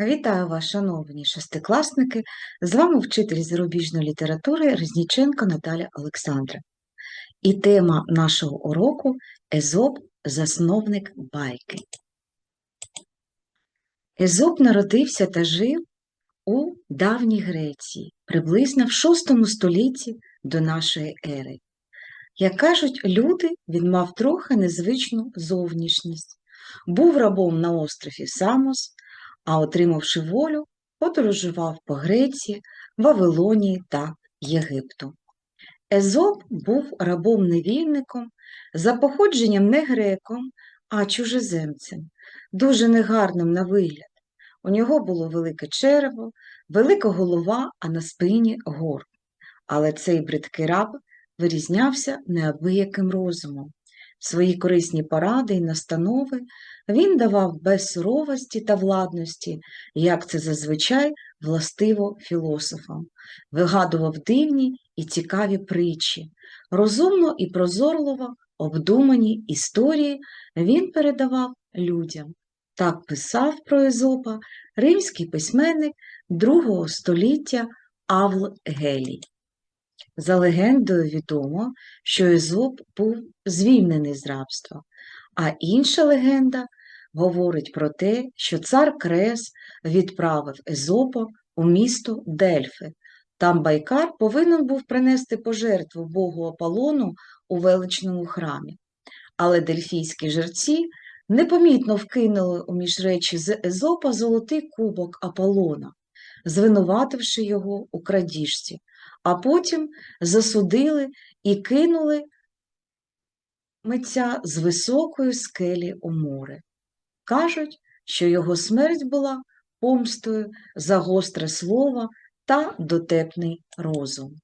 Вітаю вас, шановні шестикласники! З вами вчитель зарубіжної літератури Резніченко Наталя Олександра. І тема нашого уроку Езоп – засновник байки. Езоп народився та жив у давній Греції, приблизно в VI столітті до нашої ери. Як кажуть люди, він мав трохи незвичну зовнішність, був рабом на острові Самос, а отримавши волю, подорожував по Греції, Вавилонії та Єгипту. Езоп був рабом-невільником, за походженням не греком, а чужеземцем, дуже негарним на вигляд. У нього було велике черево, велика голова, а на спині гор. Але цей бридкий раб вирізнявся неабияким розумом. Свої корисні поради і настанови він давав без суровості та владності, як це зазвичай властиво філософам, вигадував дивні і цікаві притчі, розумно і прозорливо обдумані історії він передавав людям. Так писав про Езопа римський письменник II століття Авл Гелій. За легендою відомо, що Езоп був звільнений з рабства, а інша легенда говорить про те, що цар Крес відправив Езопа у місто Дельфи. Там Байкар повинен був принести пожертву богу Аполлону у величному храмі. Але дельфійські жерці непомітно вкинули у міжречі з Езопа золотий кубок Аполлона, звинувативши його у крадіжці, а потім засудили і кинули митця з високої скелі у море. Кажуть, що його смерть була помстою за гостре слово та дотепний розум.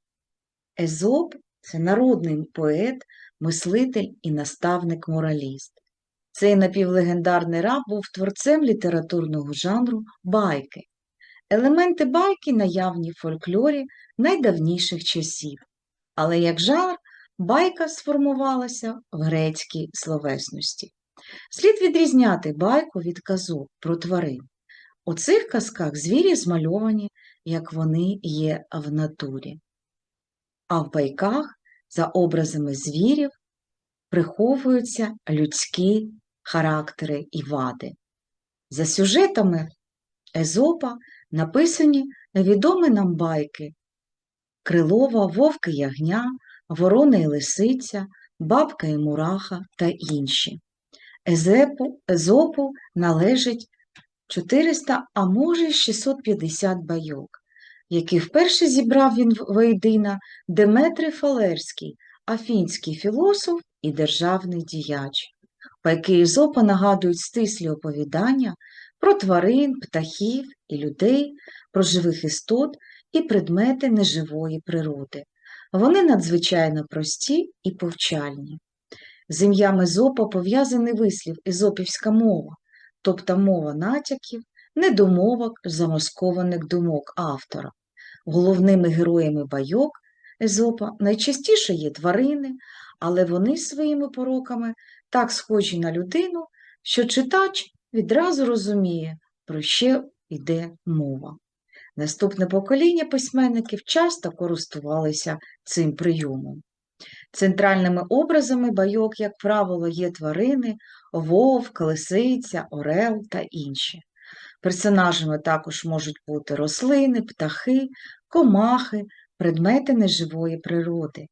Езоп це народний поет, мислитель і наставник-мораліст. Цей напівлегендарний раб був творцем літературного жанру байки. Елементи байки наявні в фольклорі найдавніших часів, але як жанр байка сформувалася в грецькій словесності. Слід відрізняти байку від казок про тварин. У цих казках звірі змальовані, як вони є в натурі. А в байках за образами звірів приховуються людські характери і вади. За сюжетами Езопа написані відомі нам байки Крилова, Вовк і Ягня, Ворона і Лисиця, Бабка і Мураха та інші. Езепу, Езопу належить 400, а може 650 байок, які вперше зібрав він воєдина Деметрий Фалерський, афінський філософ і державний діяч. Байки Езопа нагадують стислі оповідання про тварин, птахів і людей, про живих істот і предмети неживої природи. Вони надзвичайно прості і повчальні. З ім'ям Езопа пов'язаний вислів езопівська мова, тобто мова натяків, недомовок, замаскованих думок автора. Головними героями байок Езопа найчастіше є тварини, але вони своїми пороками так схожі на людину, що читач відразу розуміє, про що йде мова. Наступне покоління письменників часто користувалися цим прийомом. Центральними образами байок, як правило, є тварини, вовк, лисиця, орел та інші. Персонажами також можуть бути рослини, птахи, комахи, предмети неживої природи.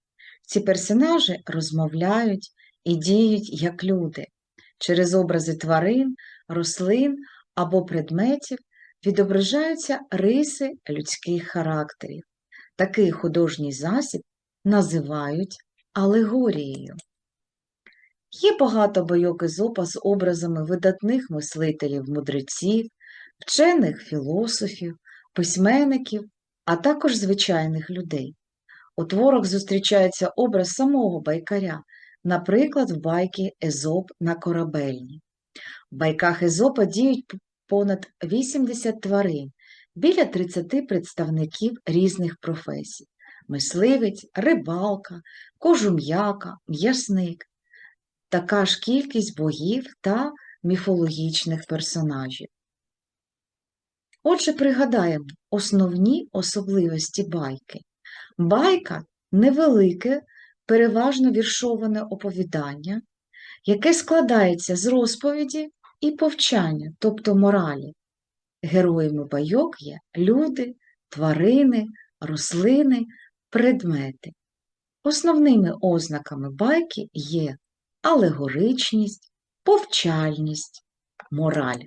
Ці персонажі розмовляють і діють як люди. Через образи тварин, рослин або предметів відображаються риси людських характерів. Такий художній засіб називають алегорією. Є багато бойок Езопа з образами видатних мислителів, мудреців, вчених філософів, письменників, а також звичайних людей. У творах зустрічається образ самого байкаря, наприклад, в байки Езоп на корабельні. В байках Езопа діють понад 80 тварин, біля 30 представників різних професій мисливець, рибалка, кожум'яка, м'ясник, така ж кількість богів та міфологічних персонажів. Отже, пригадаємо основні особливості байки. Байка невелике, переважно віршоване оповідання, яке складається з розповіді і повчання, тобто моралі. Героями байок є люди, тварини, рослини, предмети. Основними ознаками байки є алегоричність, повчальність, мораль.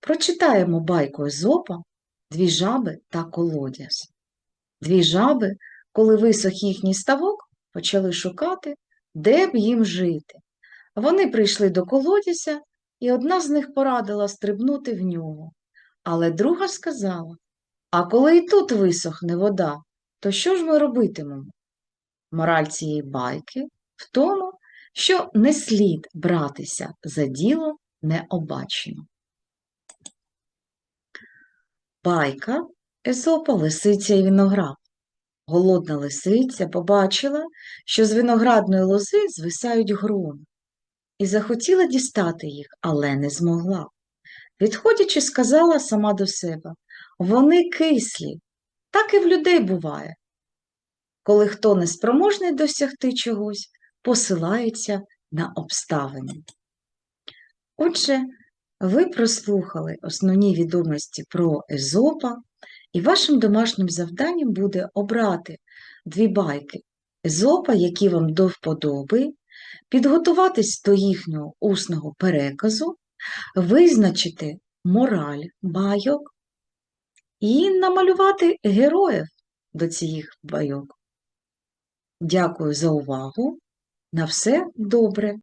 Прочитаємо байку Езопа «Дві жаби та колодязь». Дві жаби, коли висох їхній ставок, почали шукати, де б їм жити. Вони прийшли до колодязя, і одна з них порадила стрибнути в нього. Але друга сказала, а коли і тут висохне вода, то що ж ми робитимемо? Мораль цієї байки в тому, що не слід братися за діло необачно. Байка Езопа, лисиця і виноград. Голодна лисиця побачила, що з виноградної лози звисають грони, і захотіла дістати їх, але не змогла. Відходячи, сказала сама до себе вони кислі, так і в людей буває. Коли хто неспроможний досягти чогось, посилається на обставини. Отже, ви прослухали основні відомості про Езопа, і вашим домашнім завданням буде обрати дві байки Езопа, які вам до вподоби, підготуватись до їхнього усного переказу, визначити мораль байок і намалювати героїв до цих байок. Дякую за увагу. На все добре!